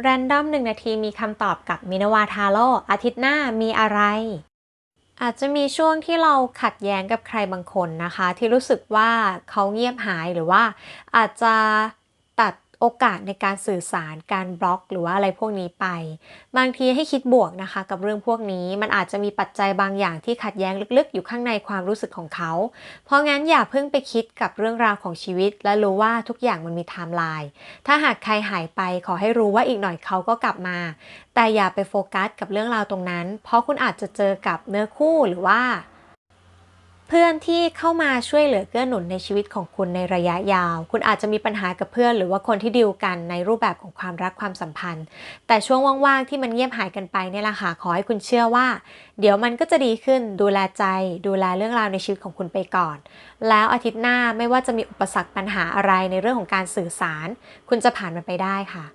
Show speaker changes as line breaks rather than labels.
แรนดอมหนึ่งนาทีมีคำตอบกับมินาวาทาโร่อาทิตย์หน้ามีอะไร อาจจะมีช่วงที่เราขัดแย้งกับใครบางคนนะคะ ที่รู้สึกว่าเขาเงียบหายหรือว่าอาจจะ โอกาสในการสื่อสารการบล็อก หรือว่าอะไรพวกนี้ไป บางทีให้คิดบวกนะคะ กับเรื่องพวกนี้มันอาจจะมีปัจจัยบางอย่างที่ขัดแย้งลึกๆ อยู่ข้างในความรู้สึกของเขา เพราะงั้นอย่าเพิ่งไปคิดกับเรื่องราวของชีวิต และรู้ว่าทุกอย่างมันมีไทม์ไลน์ถ้าหากใครหายไปขอให้รู้ว่าอีกหน่อยเขาก็กลับมา แต่อย่าไปโฟกัสกับเรื่องราวตรงนั้น เพราะคุณอาจจะเจอกับเนื้อคู่หรือว่า เพื่อนที่เข้ามาช่วยเหลือเกื้อหนุนในชีวิตของคุณในระยะยาว คุณอาจจะมีปัญหากับเพื่อน หรือว่าคนที่ดีลกันในรูปแบบของความรักความสัมพันธ์ แต่ช่วงว่างๆที่มันเงียบหายกันไปเนี่ยแหละค่ะขอให้คุณเชื่อว่า เดี๋ยวมันก็จะดีขึ้นดูแลใจ ดูแลเรื่องราวในชีวิตของคุณไปก่อน แล้วอาทิตย์หน้าไม่ว่าจะมีอุปสรรคปัญหาอะไรในเรื่องของการสื่อสาร คุณจะผ่านมันไปได้ค่ะ